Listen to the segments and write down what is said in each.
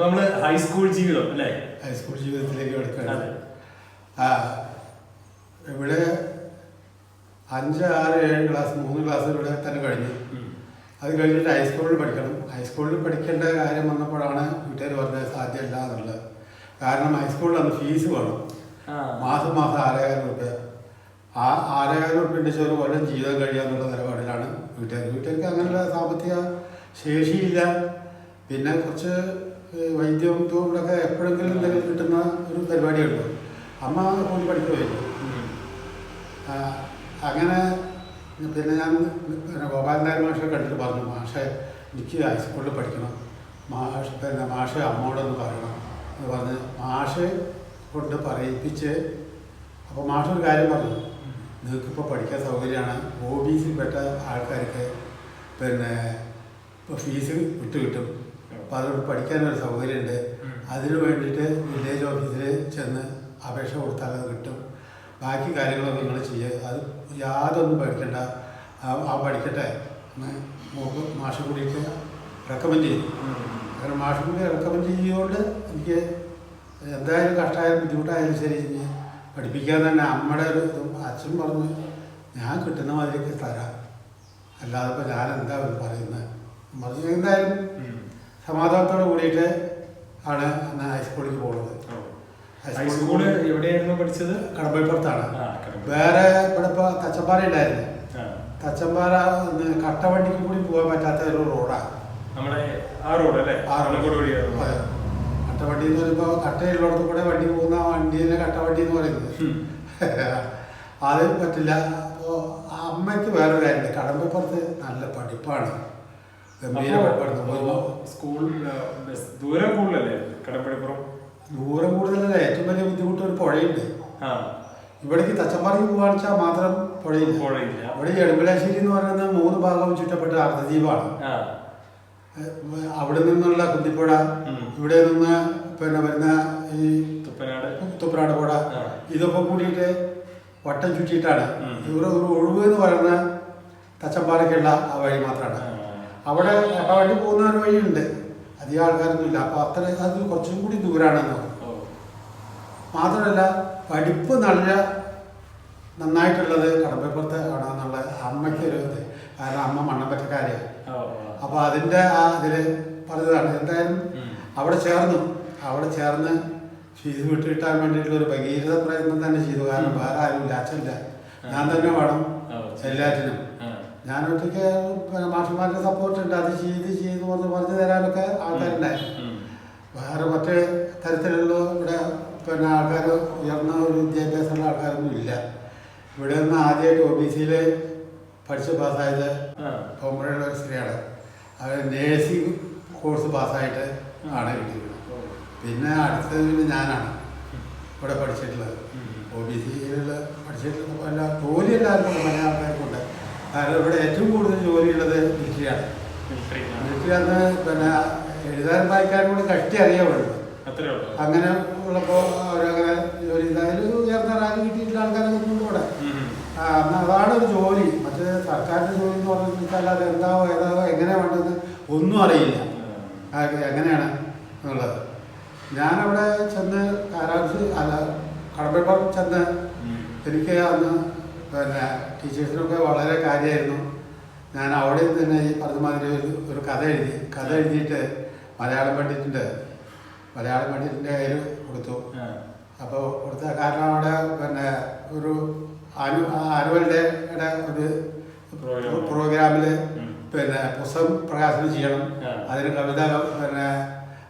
നമ്മൾ ഹൈസ്കൂൾ ജീവിതം അല്ലേ? ഹൈസ്കൂൾ ജീവിതത്തിലേക്ക് കിടക്കുകയാണ്. ആ ഇവിടെ അഞ്ച് ആറ് ഏഴ് ക്ലാസ് മൂന്ന് ക്ലാസ് ഇവിടെ തന്നെ കഴിഞ്ഞു. അത് കഴിഞ്ഞിട്ട് ഹൈസ്കൂളിൽ പഠിക്കണം. ഹൈസ്കൂളിൽ പഠിക്കേണ്ട കാര്യം വന്നപ്പോഴാണ് വീട്ടുകാർ പറഞ്ഞത് സാധ്യമല്ല എന്നുള്ളത്. കാരണം ഹൈസ്കൂളിൽ അന്ന് ഫീസ് വേണം. മാസം മാസം ആറായിരം രൂപ ആ ആറായിരം രൂപയുടെ ഒരു കൊല്ലം ജീവിതം കഴിയാന്നുള്ള നിലപാടിലാണ് വീട്ടുകാർ വീട്ടുകാർക്ക് അങ്ങനെയുള്ള സാമ്പത്തിക ശേഷിയില്ല. പിന്നെ കുറച്ച് വൈദ്യവും ഇതൊക്കെ എപ്പോഴെങ്കിലും എന്തെങ്കിലും കിട്ടുന്ന ഒരു പരിപാടിയുണ്ട് അമ്മ ഉം. ആ, അങ്ങനെ പിന്നെ ഞാൻ പിന്നെ ഗോപാലൻ മാഷെ കണ്ടിട്ട് പറഞ്ഞു മാഷെ എനിക്ക് ഹൈസ്കൂളിൽ പഠിക്കണം. മാഷ് പിന്നെ മാഷെ അമ്മോടൊന്ന് പറയണം. എന്ന് പറഞ്ഞ് മാഷെ കൊണ്ട് പറയിപ്പിച്ച് അപ്പോൾ മാഷൊരു കാര്യം പറഞ്ഞു നിങ്ങൾക്കിപ്പോൾ പഠിക്കാൻ സൗകര്യമാണ്. ഒ ബി സിയിൽപ്പെട്ട ആൾക്കാർക്ക് പിന്നെ ഫീസ് വിട്ട് കിട്ടും അപ്പോൾ അതുകൊണ്ട് പഠിക്കാനൊരു സൗകര്യമുണ്ട് അതിനു വേണ്ടിയിട്ട് വില്ലേജ് ഓഫീസിൽ ചെന്ന് അപേക്ഷ കൊടുത്താൽ അത് കിട്ടും. ബാക്കി കാര്യങ്ങളൊക്കെ നിങ്ങൾ ചെയ്യുക അത് യാതൊന്നും പഠിക്കണ്ട ആ- പഠിക്കട്ടെ എന്ന് മോക്ക് മാഷ് കൂടിയിട്ട് റെക്കമെൻഡ് ചെയ്തു. കാരണം മാഷക്കുടി റെക്കമെൻഡ് ചെയ്യുകൊണ്ട് എനിക്ക് എന്തായാലും കഷ്ടമായാലും ബുദ്ധിമുട്ടായാലും ശരി ഇനി പഠിപ്പിക്കാൻ തന്നെ അമ്മയുടെ ഒരു ഇതും അച്ഛൻ പറഞ്ഞു ഞാൻ കിട്ടുന്ന മാതിരിയൊക്കെ തരാം. അല്ലാതെ ഇപ്പോൾ ഞാൻ എന്താ പറയുന്നത് പറഞ്ഞു. എന്തായാലും. സമാധാനത്തോട് കൂടിയിട്ട് ആണ് അന്ന് ഹൈസ്കൂളിൽ പോകുന്നത് ഹൈസ്കൂൾ എവിടെയായിരുന്നു പഠിച്ചത്? കടമ്പപ്പുറത്താണ്. വേറെ ഇവിടെ ഇപ്പോൾ തച്ചമ്പാറ ഉണ്ടായിരുന്നു. തച്ചമ്പാറ കട്ടവണ്ടിക്ക് കൂടി പോകാൻ പറ്റാത്ത ഒരു റോഡാണ് നമ്മുടെ ആ റോഡ് അല്ലേ? ആ റോഡ്. കട്ടവണ്ടി എന്ന് പറയുമ്പോൾ കട്ടയുള്ളിടത്ത് കൂടെ വണ്ടി പോകുന്ന വണ്ടിയിലെ കട്ടവണ്ടി എന്ന് പറയുന്നത്. അത് പറ്റില്ല. അപ്പോ അമ്മയ്ക്ക് വേറെ കാര്യമുണ്ട് കടമ്പപ്പുറത്ത് നല്ല പഠിപ്പാണ് ഗംഭീര അപ്പോ, പഠിപ്പാണ് അപ്പോ സ്കൂൾ ബസ് ദൂരം കൂടുതലല്ലേ? കടപ്പടിപ്പുറം ദൂരം കൂടുതലല്ല ഏറ്റവും വലിയ ബുദ്ധിമുട്ട് ഒരു പുഴയുണ്ട്. ഇവിടേക്ക് തച്ചമ്പാറയ്ക്ക് പോകാന്ന് മാത്രം പുഴയില്ല. പുഴയില്ല. ഇവിടെ എടുമ്പലാശ്ശേരി എന്ന് പറയുന്നത് മൂന്ന് ഭാഗവും ചുറ്റപ്പെട്ട അർദ്ധദ്വീപാണ്. അവിടെ നിന്നുള്ള കുന്തിപ്പുഴ. ഇവിടെ നിന്ന് പിന്നെ വരുന്ന ഈ തുപ്പനാട്. പുഴ. ഇതൊക്കെ കൂടിയിട്ട് വട്ടം ചുറ്റിയിട്ടാണ്. ഇവിടെ ഒരു ഒഴിവ് എന്ന് പറയുന്ന തച്ചമ്പാറയ്ക്കുള്ള ആ വഴി മാത്രമാണ്. അവിടെ വണ്ടി പോകുന്ന ഒരു വഴിയുണ്ട്. അധികം ആൾക്കാരൊന്നും ഇല്ല അപ്പോൾ അത്ര അത് കുറച്ചും കൂടി ദൂരാണെന്ന്. മാത്രമല്ല പഠിപ്പ് നല്ല നന്നായിട്ടുള്ളത് കടമ്പപ്പുറത്ത് ആണെന്നുള്ള അമ്മയ്ക്ക് ഒരു ഇത്. കാരണം അമ്മ മണ്ണപ്പറ്റക്കാരെയാണ് അപ്പൊ. അപ്പോൾ അതിന്റെ ആ ഇതിൽ പറഞ്ഞതാണ്. എന്തായാലും അവിടെ ചേർന്നു. അവിടെ ചേർന്ന് ഫീസ് വിട്ടിട്ടാൻ വേണ്ടിയിട്ടുള്ള ഒരു ഭഗീരഥ പ്രയത്നം തന്നെ ചെയ്തു. കാരണം വേറെ ആരും ഇല്ല അച്ഛനില്ല ഞാൻ തന്നെ വേണം. എല്ലാറ്റിനും. ഞാൻ ഒറ്റയ്ക്ക് പിന്നെ മാഷന്മാരുടെ സപ്പോർട്ട് ഉണ്ട്. അത് ചെയ്ത് ചെയ്ത് പറഞ്ഞ് പറഞ്ഞു തരാനൊക്കെ ആൾക്കാരുണ്ടായിരുന്നു. വേറെ മറ്റേ തരത്തിലുള്ള ഇവിടെ പിന്നെ ആൾക്കാർ ഉയർന്ന ഒരു വിദ്യാഭ്യാസമുള്ള ആൾക്കാരൊന്നും ഇല്ല. ഇവിടെ നിന്ന് ആദ്യമായിട്ട് ഒ ബി സിയിൽ പഠിച്ച് പാസ്സായത്. കോമ്പറയുടെ ഒരു സ്ത്രീയാണ്. അവർ നേഴ്സിംഗ് കോഴ്സ് പാസ്സായിട്ട് ആണ് കിട്ടിയത് പിന്നെ അടുത്തത് പിന്നെ ഞാനാണ് ഇവിടെ പഠിച്ചിട്ടുള്ളത്. ഒ ബി സിയിലുള്ള പഠിച്ചിട്ടുള്ള എല്ലാ ജോലി എല്ലാവർക്കും പല ആൾക്കാർക്കുണ്ട് കാരണം ഇവിടെ ഏറ്റവും കൂടുതൽ ജോലിയുള്ളത് മിലിറ്ററിയാണ് മിലിറ്ററി. അന്ന് പിന്നെ എഴുതാനും വായിക്കാനും കൂടി കഷ്ടി അറിയാവുള്ളൂ അങ്ങനെ ഉള്ളപ്പോൾ അവരങ്ങനെ ജോലി ചെയ്താലും ഉയർന്ന റാങ്ക് കിട്ടിയിട്ടുള്ള ആൾക്കാരൊക്കെ എന്നാ അതാണ് ഒരു ജോലി. മറ്റേ സർക്കാരിന്റെ ജോലി എന്ന് പറഞ്ഞാൽ അത് എന്താവോ ഏതാവോ എങ്ങനെ വേണ്ടത് ഒന്നും അറിയില്ല. എങ്ങനെയാണ് എന്നുള്ളത്. ഞാനവിടെ ചെന്ന് കാലാവസ്ഥ അല്ല കടമ്പപ്പുറം ചെന്ന് എനിക്ക് അന്ന് പിന്നെ ടീച്ചേഴ്സിനൊക്കെ വളരെ കാര്യമായിരുന്നു. ഞാൻ അവിടെ തന്നെ ഈ പറഞ്ഞമാതിരി ഒരു ഒരു കഥ എഴുതി. കഥ എഴുതിയിട്ട് മലയാളം പണ്ഡിറ്റിന്റെ മലയാളം പണ്ഡിറ്റിന്റെ കയ്യിൽ കൊടുത്തു. അപ്പോൾ കൊടുത്ത കാരണം അവിടെ പിന്നെ ഒരു ആനു ആനുവൽ ഡേയുടെ ഒരു പ്രോഗ്രാമിൽ പിന്നെ പുസ്തകം പ്രകാശനം ചെയ്യണം. അതിന് കവിത പിന്നെ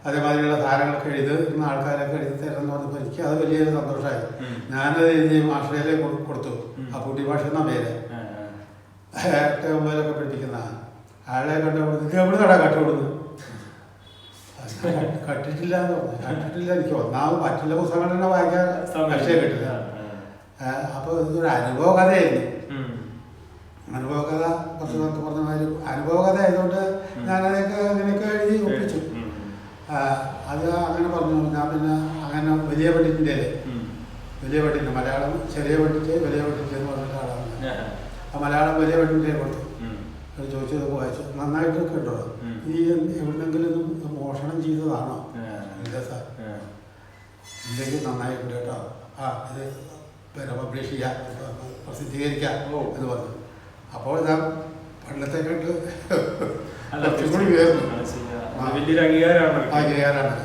അതേമാതിരിയുള്ള സാധനങ്ങളൊക്കെ എഴുതുന്ന ആൾക്കാരൊക്കെ എഴുതി തരണം അത് വലിയൊരു സന്തോഷമായി. ഞാൻ ഞാനത് ഇനി മാഷയിലെ കൊടുത്തു. ആ കുട്ടി ഭാഷ എന്നാ പേര്. എട്ട് ഒമ്പതിലൊക്കെ പഠിപ്പിക്കുന്ന ആളെ. കണ്ടു ഇത് എവിടെ നടാ കട്ടുകൊടുന്നു കട്ടിട്ടില്ല എന്ന് പറഞ്ഞു. കട്ടിട്ടില്ല. എനിക്ക് ഒന്നാമത് മറ്റുള്ള പുസ്തകങ്ങൾ തന്നെ വായിക്കാൻ സമയം. കിട്ടില്ല. അപ്പൊ അപ്പോൾ ഇതൊരു അനുഭവ കഥയായിരുന്നു. അനുഭവ കഥ കുറച്ച് പറഞ്ഞ മാതിരി. അനുഭവ കഥ ആയതുകൊണ്ട് ഞാനതൊക്കെ അങ്ങനെയൊക്കെ എഴുതി ഒപ്പിച്ചു ഉം. ആ, അത് അങ്ങനെ പറഞ്ഞു ഞാൻ പിന്നെ അങ്ങനെ വലിയ പണ്ഡിറ്റിന്റെ ഉം. വലിയ പണ്ഡിറ്റ് മലയാളം ചെറിയ പണ്ഡിറ്റ് വലിയ പണ്ഡിറ്റ് എന്ന് പറഞ്ഞിട്ട് ആളാണ് ആ. മലയാളം വലിയ പണ്ഡിറ്റിനെ കൊടുത്തു. അത് ചോദിച്ചത് വായിച്ചു നന്നായിട്ടൊക്കെ കേട്ടോ. ഈ എവിടെന്നെങ്കിലും മോഷണം ചെയ്തതാണോ. ഇല്ല സാർ. ഇല്ലെങ്കിൽ നന്നായിട്ടുണ്ട് കേട്ടോ ആ ഇത് പിന്നെ പബ്ലിഷ് ചെയ്യാം പ്രസിദ്ധീകരിക്കാം. എന്ന് പറഞ്ഞു അപ്പോൾ ഞാൻ പണ്ടത്തെ കണ്ട് കുറച്ചും കൂടി ഉയർന്നു. വലിയൊരു അംഗീകാരമാണ്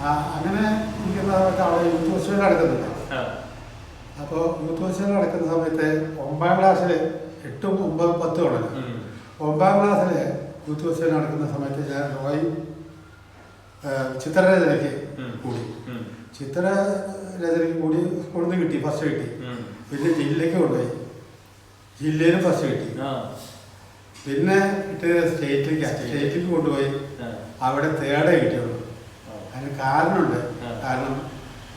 ആ അങ്ങനെ സമയത്ത് അവിടെ യൂത്ത് നടക്കുന്നുണ്ട്. അപ്പോൾ യൂത്ത് ഫെസ്റ്റിവൽ നടക്കുന്ന സമയത്ത് ഒമ്പതാം ക്ലാസ്സിൽ എട്ടും ഒമ്പതും പത്തും ആണ്. ഒമ്പതാം ക്ലാസ്സിൽ യൂത്ത് ഫെസ്റ്റിവൽ നടക്കുന്ന സമയത്ത് ഞാൻ റോയി ചിത്രരചനയ്ക്ക് കൂടി. ചിത്രരചനയ്ക്ക് കൂടി സ്കൂളിൽ നിന്ന് കിട്ടി ഫസ്റ്റ് കിട്ടി. പിന്നെ ജില്ലയ്ക്ക് കൊണ്ടുപോയി. ജില്ലയിലും ഫസ്റ്റ് കിട്ടി. പിന്നെ കിട്ടിയത് സ്റ്റേറ്റിലേക്ക്. സ്റ്റേറ്റിലേക്ക് കൊണ്ടുപോയി. അവിടെ തേടേ കിട്ടിയുള്ളൂ. അതിന് കാരണമുണ്ട്. കാരണം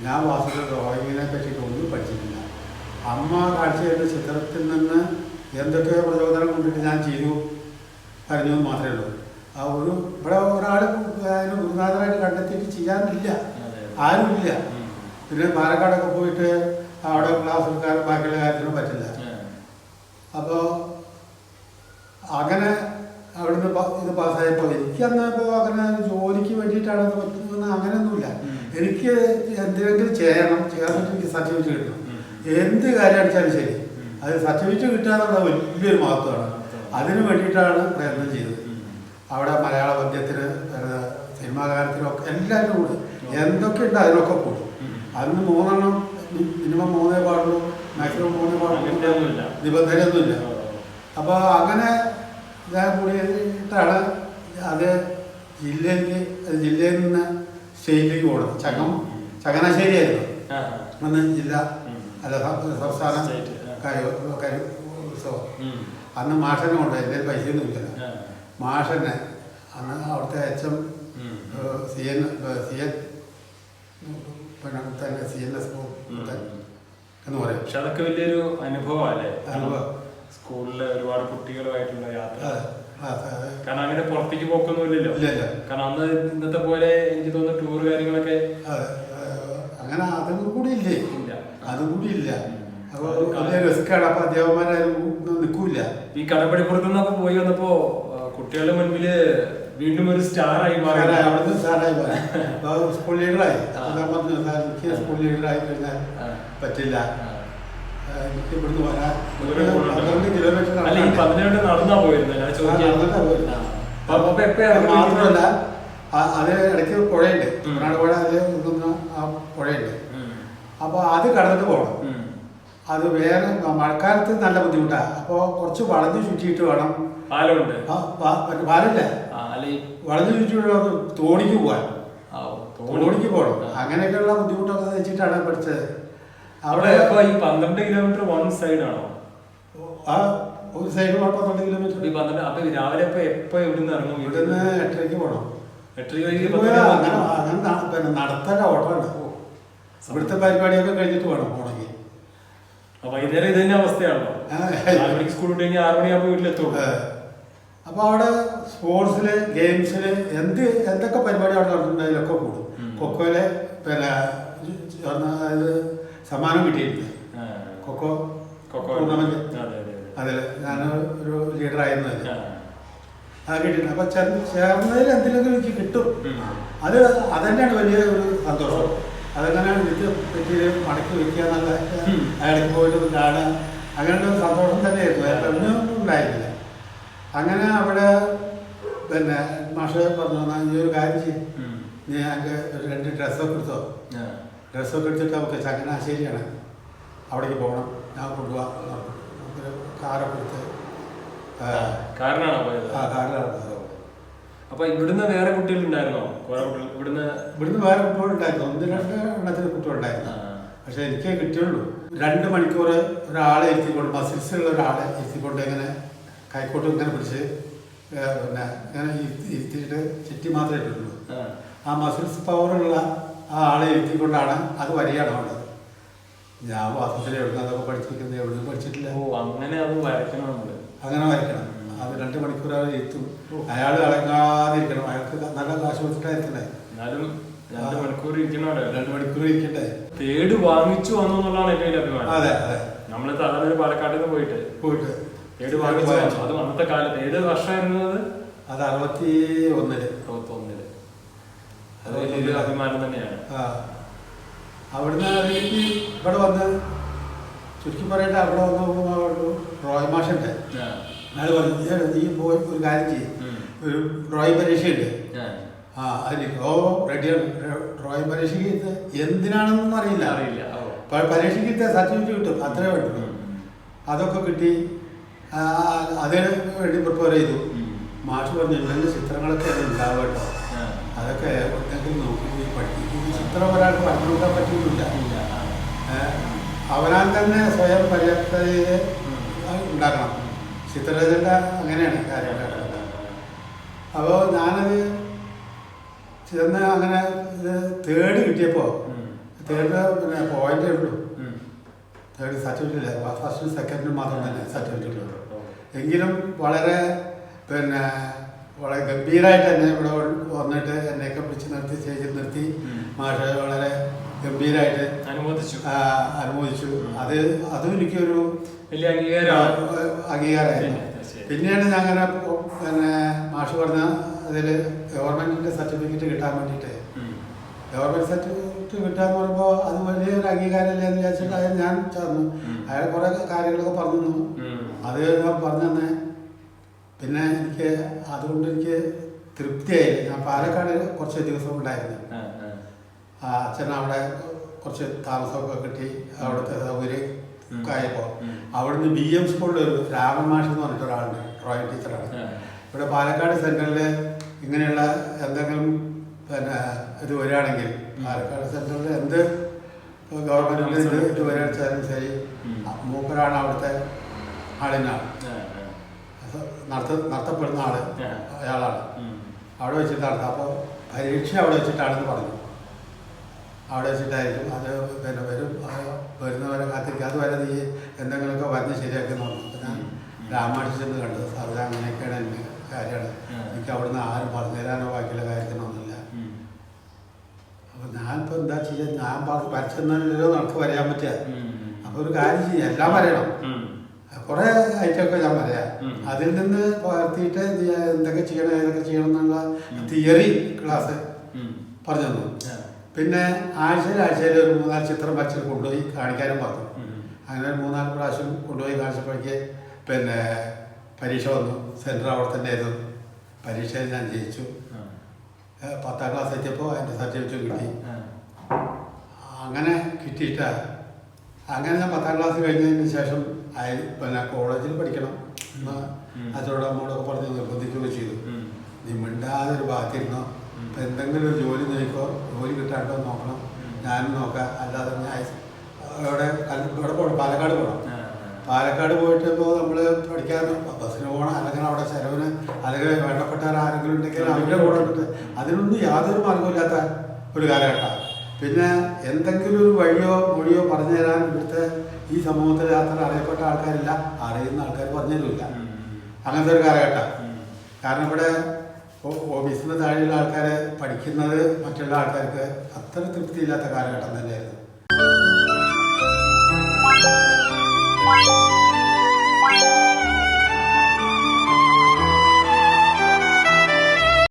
ഞാൻ വാസുദേവ ഡ്രോയിങ്ങിനെ പറ്റിയിട്ട് ഒന്നും പഠിച്ചിട്ടില്ല അമ്മ കാഴ്ച തരുന്ന ചിത്രത്തിൽ നിന്ന് എന്തൊക്കെയോ പ്രചോദനം കൊണ്ടിട്ട് ഞാൻ ചെയ്തു പറഞ്ഞു മാത്രമേ ഉള്ളൂ ആ ഒരു ഇവിടെ ഒരാൾ അതിന് ഗുരുനാഥനായിട്ട് കണ്ടെത്തിയിട്ട് ചെയ്യാനില്ല. ആരുമില്ല. പിന്നെ പാലക്കാടൊക്കെ പോയിട്ട് അവിടെ ക്ലാസ് എടുക്കാനും ബാക്കിയുള്ള കാര്യത്തിനും പറ്റില്ല. അപ്പോൾ അങ്ങനെ അവിടുന്ന് ഇത് പാസ്സായപ്പോൾ എനിക്കന്ന് ഇപ്പോൾ അങ്ങനെ ജോലിക്ക് വേണ്ടിയിട്ടാണ് പറ്റുന്നത് അങ്ങനെയൊന്നുമില്ല. എനിക്ക് എന്തെങ്കിലും ചെയ്യണം ചെയ്യാൻ എനിക്ക് സർട്ടിഫിക്കറ്റ് കിട്ടണം. എന്ത് കാര്യം അടിച്ചാലും ശരി. അത് സർട്ടിഫിക്കറ്റ് കിട്ടുക എന്നുള്ള വലിയൊരു മഹത്വമാണ്. അതിന് വേണ്ടിയിട്ടാണ് പ്രയത്നം ചെയ്തത്. അവിടെ മലയാള പദ്യത്തിന് സിനിമാ ഗാനത്തിനൊക്കെ എല്ലാവരും കൂടി എന്തൊക്കെ ഉണ്ട് അതിനൊക്കെ കൂടും. അന്ന് മൂന്നെണ്ണം മിനിമം മൂന്നേ പാടുള്ളൂ മാക്സിമം മൂന്നേ പാടുള്ളൂ നിബന്ധനയൊന്നുമില്ല. അപ്പോൾ അങ്ങനെ ഞാൻ കൂടിയിട്ടാണ് അത് ജില്ലയിൽ അത് ജില്ലയിൽ നിന്ന് സ്റ്റേറ്റിലേക്ക് പോകണം ചങ്ങം ചങ്ങനാശ്ശേരി ആയിരുന്നു അന്ന് ജില്ല. അല്ല സംസ്ഥാന ഉത്സവം. അന്ന് മാഷനെ കൊണ്ട് എന്റെ പൈസ ഒന്നും ഇല്ല. മാഷനെ അന്ന് അവിടുത്തെ ഉം. സി എൻ സി എൻ പിന്നെ സി എൻ എസ് എന്ന് പറയും പക്ഷെ അതൊക്കെ വലിയൊരു അനുഭവമല്ലേ അനുഭവം. സ്കൂളിലെ ഒരുപാട് കുട്ടികളുമായിട്ടുള്ള യാത്ര. കാരണം അങ്ങനെ പുറത്തേക്ക് പോക്കൊന്നും ഇല്ലല്ലോ. ഇല്ല ഇല്ല. കാരണം അന്ന് ഇന്നത്തെ പോലെ എനിക്ക് തോന്നുന്നു ടൂർ കാര്യങ്ങളൊക്കെ അങ്ങനെ അതും കൂടി ഇല്ലേ. അതും കൂടി ഇല്ല. റിസ്ക്കാണ് അധ്യാപകന്മാരും നിൽക്കൂല ഈ കടപ്പടിപ്പുറത്ത് നിന്നൊക്കെ പോയി വന്നപ്പോ കുട്ടികളുടെ മുൻപിൽ വീണ്ടും ഒരു സ്റ്റാർ ആയി മാറി. അവിടുന്ന് സാറായി പോയി. അപ്പോൾ സ്കൂൾ ലീഡറായി ആ. അപ്പോൾ ഞാൻ പറഞ്ഞു "സാർ, എനിക്ക് സ്കൂൾ ലീഡറായി കഴിഞ്ഞാൽ പറ്റില്ല. ഇവിടുന്ന് വരാൻ അല്ല ഈ പതിനെട്ട് നടന്നാ ഞാൻ ചോദിക്കാൻ. അപ്പൊ അപ്പൊ മാത്രമല്ല അത് ഇടയ്ക്ക് പുഴയുണ്ട്. കുട്ടനാട് പുഴ അത് ആ പുഴയുണ്ട്. അപ്പോൾ അത് കടന്നിട്ട് പോകണം. അത് വേറെ മഴക്കാലത്ത് നല്ല ബുദ്ധിമുട്ടാണ് അപ്പോൾ കുറച്ച് വളഞ്ഞു ചുറ്റിയിട്ട് വേണം. പാലമുണ്ട്. ആ, പ- ആ, അല്ല ഈ വളഞ്ഞു ചുറ്റിയിട്ട് തോണിക്ക് പോകാൻ ആ, തോണിക്ക് പോകണം. അങ്ങനെയൊക്കെയുള്ള ബുദ്ധിമുട്ടൊക്കെ വെച്ചിട്ടാണ് പഠിച്ചത്. അവിടെ ഈ പന്ത്രണ്ട് കിലോമീറ്റർ വൺ സൈഡ് ആണോ? ആ ഒരു സൈഡ് പന്ത്രണ്ട് കിലോമീറ്റർ ഈ പന്ത്രണ്ട് അപ്പൊ രാവിലെ ഇപ്പൊ എപ്പോ ഇവിടുന്ന് ഇറങ്ങും ഇവിടുന്ന് എട്ടരയ്ക്ക് പോകണം എട്ടരയ്ക്ക് അങ്ങനെ വന്നു. അങ്ങനെ ന- പിന്നെ നടത്തേണ്ട ഓട്ടമാണ് ഇവിടുത്തെ പരിപാടിയൊക്കെ കഴിഞ്ഞിട്ട് വേണം പോണെങ്കിൽ അപ്പൊ വൈകുന്നേരം ഇത് തന്നെ അവസ്ഥയാണോ. മണിക്ക് സ്കൂൾ വിട്ട് കഴിഞ്ഞാൽ ആറ് മണിയാകുമ്പോൾ വീട്ടിലെത്തുള്ളൂ അപ്പോൾ അവിടെ സ്പോർട്സിൽ ഗെയിംസിൽ എന്ത് എന്തൊക്കെ പരിപാടി അവിടെ നടന്നിട്ടുണ്ടെങ്കിലൊക്കെ കൂടും. കൊക്കോയിലെ പിന്നെ അതായത് സമ്മാനം കിട്ടിയിട്ടുണ്ട് കൊക്കോ കൊക്കോ ടൂർണമെന്റ് അതെ അതെ അതെ. അതിൽ ഞാൻ ഒരു ലീഡറായിരുന്നു അതിൽ ആ. ആ കിട്ടിയിട്ടുണ്ട് അപ്പൊ ചേർന്നതിൽ എന്തെങ്കിലും എനിക്ക് കിട്ടും. അത് അതന്നെയാണ് വലിയ ഒരു സന്തോഷം. അതെങ്ങനെയാണ് വിത്ത് പറ്റിയത്. മടക്കി വെക്കുക എന്നുള്ള. അയാൾക്ക് പോയിട്ട് കാണുക അങ്ങനെയുള്ള ഒരു സന്തോഷം തന്നെയായിരുന്നു. വേറെ ഒന്നും ഉണ്ടായിരുന്നില്ല. അങ്ങനെ അവിടെ പിന്നെ മാഷ് പറഞ്ഞു "എന്നാ ഈ ഒരു കാര്യം ചെയ്യും. ഞാൻ നീ ഞങ്ങൾക്ക് രണ്ട് ഡ്രസ്സൊക്കെ എടുത്തോ. ഡ്രസ്സൊക്കെ എടുത്തിട്ട് നമുക്ക് ചങ്ങനാശ്ശേരിയാണ് അവിടേക്ക് പോകണം. ഞാൻ കൊണ്ടുപോകാം കാറൊക്കെ എടുത്ത് ആ, പോയത്? ആ കാറിലാണ് അപ്പൊ ഇവിടുന്ന് വേറെ കുട്ടികളുണ്ടായിരുന്നോ കുറെ കുട്ടികൾ ഇവിടുന്ന് ഇവിടുന്ന് വേറെ കുട്ടികളുണ്ടായിരുന്നു ഒന്ന് രണ്ട് എണ്ണത്തിന് കുട്ടികളുണ്ടായിരുന്നു. പക്ഷെ എനിക്ക് കിട്ടിയുള്ളൂ. രണ്ട് മണിക്കൂർ ഒരാളെ ഇരുത്തിക്കൊണ്ട് മസിൽസ് ഉള്ള ഒരാളെ ഇരുത്തിക്കൊണ്ട് ഇങ്ങനെ കൈക്കോട്ട് ഇങ്ങനെ പിടിച്ച് പിന്നെ ഇങ്ങനെ ഇരുത്തി ഇരുത്തിയിട്ട് ചുറ്റി മാത്രമേ ഇട്ടുള്ളൂ. ആ. മസിൽസ് പവറുള്ള ആ ആളെ ഇരുത്തിക്കൊണ്ടാണ് അത് വരികയാണ് അവിടെ ഞാൻ വാസത്തിൽ എവിടുന്ന് അതൊക്കെ പഠിച്ചിരിക്കുന്നത്? എവിടുന്ന് പഠിച്ചിട്ടില്ല. ഓ അങ്ങനെ അത് വരയ്ക്കണം അങ്ങനെ വരയ്ക്കണം. അത് രണ്ട് മണിക്കൂർ അയാൾ ഇരുത്തും. അയാൾ ഇളങ്ങാതിരിക്കണം അയാൾക്ക് നല്ല കാശ് കൊടുത്തിട്ടായിരിക്കണേ എന്നാലും രണ്ട് മണിക്കൂർ ഇരിക്കണോടെ രണ്ട് മണിക്കൂർ ഇരിക്കട്ടെ. തേട് വാങ്ങിച്ചു വന്നു എന്നുള്ളതാണ് എന്റെ അഭിമാനം. അതെ അതെ. നമ്മൾ സാധാരണ പാലക്കാട്ടിൽ നിന്ന് പോയിട്ട് പോയിട്ട് തേട് വാങ്ങിച്ചു അത് അന്നത്തെ കാലത്ത് ഏത് വർഷമായിരുന്നു അത്? അറുപത്തി ഒന്നിൽ അത് വലിയൊരു അഭിമാനം തന്നെയാണ്. ആ. അവിടുന്ന് കഴിഞ്ഞ് ഇവിടെ വന്ന് ചുരുക്കി പറയട്ടെ അവിടെ വന്ന് റോയ് മാഷുണ്ട്. ആ. അയാൾ പറഞ്ഞു നീ പോയി ഒരു കാര്യം ചെയ്യും. ഒരു ഡ്രോയിങ് പരീക്ഷയുണ്ട്. ആ. ആ അതിന് ഓ റെഡിയാണ്. ഡ്രോയിങ് പരീക്ഷയ്ക്ക് എന്തിനാണെന്നൊന്നും അറിയില്ല. അറിയില്ല പരീക്ഷയ്ക്ക് സർട്ടിഫിക്കറ്റ് കിട്ടും അത്രേ വേണ്ടു അതൊക്കെ കിട്ടി അതിന് വേണ്ടി പ്രിപ്പയർ ചെയ്തു. മാഷ് പറഞ്ഞു നല്ല ചിത്രങ്ങളൊക്കെ അത് ഉണ്ടാവും കേട്ടോ. ആ. അതൊക്കെ എന്തെങ്കിലും നോക്കി പഠിക്കും ചിത്രം ഒരാൾക്ക് പഠിക്കാൻ പറ്റുന്നില്ല ഇല്ല. തന്നെ സ്വയം പര്യാപ്തയെ ഉണ്ടാക്കണം. ചിത്രരചന അങ്ങനെയാണ് കാര്യങ്ങൾ. അപ്പോൾ ഞാനത് ചെന്ന് അങ്ങനെ ഇത് തേർഡ് കിട്ടിയപ്പോൾ തേർഡ് പിന്നെ പോയിന്റേ ഉള്ളൂ. തേർഡ് സർട്ടിഫിക്കറ്റ് ഇല്ല. ഫസ്റ്റും സെക്കൻഡും മാത്രം തന്നെ സർട്ടിഫിക്കറ്റ് ഉള്ളൂ. എങ്കിലും വളരെ പിന്നെ വളരെ ഗംഭീരമായിട്ട് എന്നെ ഇവിടെ വന്നിട്ട് എന്നെയൊക്കെ പിടിച്ച് നിർത്തി സ്റ്റേജിൽ നിർത്തി. മാഷ വളരെ ഗംഭീരമായിട്ട് അനുമോദിച്ചു. അനുമോദിച്ചു. അത് അതും എനിക്കൊരു വലിയ അംഗീകാരം അംഗീകാരമായിരുന്നു. പിന്നെ, പിന്നെയാണ് ഞാൻ അങ്ങനെ പിന്നെ മാഷ് പറഞ്ഞ അതിൽ ഗവൺമെന്റിന്റെ സർട്ടിഫിക്കറ്റ് കിട്ടാൻ വേണ്ടിയിട്ട്. ഗവൺമെന്റ് സർട്ടിഫിക്കറ്റ് കിട്ടാന്ന് പറയുമ്പോൾ അത് വലിയൊരു അംഗീകാരമല്ലേ എന്ന് വിചാരിച്ചിട്ട് അയാൾ ഞാൻ ചേർന്നു. അയാൾ കുറെ കാര്യങ്ങളൊക്കെ പറഞ്ഞു അത് ഞാൻ പറഞ്ഞു തന്നെ പിന്നെ എനിക്ക് അതുകൊണ്ട് എനിക്ക് തൃപ്തിയായി ഞാൻ പാലക്കാട് കുറച്ച് ദിവസം ഉണ്ടായിരുന്നു. അച്ഛൻ അവിടെ കുറച്ച് താമസമൊക്കെ കിട്ടി. അവിടുത്തെ സൗകര്യം. ആയപ്പോൾ. അവിടുന്ന് ബി എം സ്കൂളിൽ ഒരു രാമൻ മാഷ് എന്ന് പറഞ്ഞിട്ട് ഒരാളുണ്ട് ഡ്രോയിങ് ടീച്ചറാണ്. ഇവിടെ പാലക്കാട് സെന്ററിൽ ഇങ്ങനെയുള്ള എന്തെങ്കിലും പിന്നെ ഇത് വരികയാണെങ്കിൽ പാലക്കാട് സെന്ററിൽ എന്ത് ഗവൺമെന്റിൽ ഇത് വരികയാണെന്ന് ശരി. മൂപ്പരാണ് അവിടുത്തെ ആളിനാണ്. നടത്ത നടത്തപ്പെടുന്ന ആൾ അയാളാണ്. അവിടെ അവിടെ വെച്ചിട്ടാണ് അപ്പോൾ പരീക്ഷ അവിടെ വെച്ചിട്ടാണെന്ന് പറഞ്ഞു. അവിടെ വെച്ചിട്ടായിരിക്കും അത് പിന്നെ വരും. വരുന്നവരെ കാത്തിരിക്കും. അതുവരെ നീ എന്തെങ്കിലുമൊക്കെ വരുന്ന ശരിയാക്കി നോക്കും അപ്പോൾ ഞാൻ രാമാനുജൻ ചെന്ന് കണ്ടത്. സാറ് അങ്ങനെയൊക്കെയാണ് എന്റെ കാര്യമാണ് എനിക്ക് അവിടുന്ന് ആരും പറഞ്ഞു തരാനോ ബാക്കിയുള്ള കാര്യത്തിനൊന്നുമില്ല. അപ്പോൾ ഞാനിപ്പോൾ എന്താ ചെയ്യുക ഞാൻ പറഞ്ഞു വരച്ചെന്നല്ലോ നടക്ക് വരയാൻ പറ്റുക. അപ്പോൾ ഒരു കാര്യം ചെയ്യാം. എല്ലാം വരയണം ഉം. കുറേ ഐറ്റമൊക്കെ ഞാൻ പറയാം. അതിൽ നിന്ന് പകർത്തിയിട്ട് എന്തൊക്കെ ചെയ്യണം ഏതൊക്കെ ചെയ്യണം എന്നുള്ള. Theory class. പറഞ്ഞു തന്നു. പിന്നെ ആഴ്ചയിൽ ആഴ്ചയിൽ ഒരു മൂന്നാൽ ചിത്രം വരച്ച് കൊണ്ടുപോയി കാണിക്കാനും പറഞ്ഞു. അങ്ങനെ ഒരു മൂന്നാൽ പ്രാവശ്യം കൊണ്ടുപോയി കാണിച്ചപ്പോഴേക്ക് പിന്നെ പരീക്ഷ വന്നു സെന്റർ അവിടെ തന്നെ ആയിരുന്നു പരീക്ഷയിൽ ഞാൻ ജയിച്ചു പത്താം ക്ലാസ് എത്തിയപ്പോൾ അതിന്റെ സർട്ടിഫിക്കറ്റ് കിട്ടി അങ്ങനെ കിട്ടിയിട്ട് അങ്ങനെ ഞാൻ പത്താം ക്ലാസ് കഴിഞ്ഞതിന് ശേഷം പിന്നെ കോളേജിൽ പഠിക്കണം. എന്ന്. അച്ഛനോട് അമ്മോടൊക്കെ പറഞ്ഞ് നിർബന്ധിക്കുകയൊക്കെ ചെയ്തു. നീ മിണ്ടാതെ ഒരു ഭാഗത്തിരുന്നോ. ഇപ്പം എന്തെങ്കിലും ഒരു ജോലി നോക്കോ ജോലി കിട്ടാണ്ടോ നോക്കണം. ഞാനും നോക്കാം. അല്ലാതെ ഞാൻ ഇവിടെ ഇവിടെ പോകണം പാലക്കാട് പോകണം പാലക്കാട് പോയിട്ട് ഇപ്പോൾ നമ്മൾ പഠിക്കാൻ ബസ്സിന് പോകണം. അല്ലെങ്കിൽ അവിടെ ചെലവിന് അല്ലെങ്കിൽ വേണ്ടപ്പെട്ടവർ ആരെങ്കിലും ഉണ്ടെങ്കിൽ അവരുടെ കൂടെ അതിനൊന്നും യാതൊരു മാർഗമില്ലാത്ത ഒരു കാലഘട്ടമാണ്. പിന്നെ എന്തെങ്കിലും ഒരു വഴിയോ മൊഴിയോ പറഞ്ഞു തരാൻ ഇവിടുത്തെ ഈ സമൂഹത്തിൽ അത്ര അറിയപ്പെട്ട ആൾക്കാരില്ല. അറിയുന്ന ആൾക്കാർ പറഞ്ഞു തരില്ല ഉം. അങ്ങനത്തെ ഒരു കാലഘട്ടം. കാരണം ഇവിടെ ഓഫീസിന് താഴെയുള്ള ആൾക്കാർ പഠിക്കുന്നത് മറ്റുള്ള ആൾക്കാർക്ക് അത്ര തൃപ്തിയില്ലാത്ത കാലഘട്ടം തന്നെയായിരുന്നു.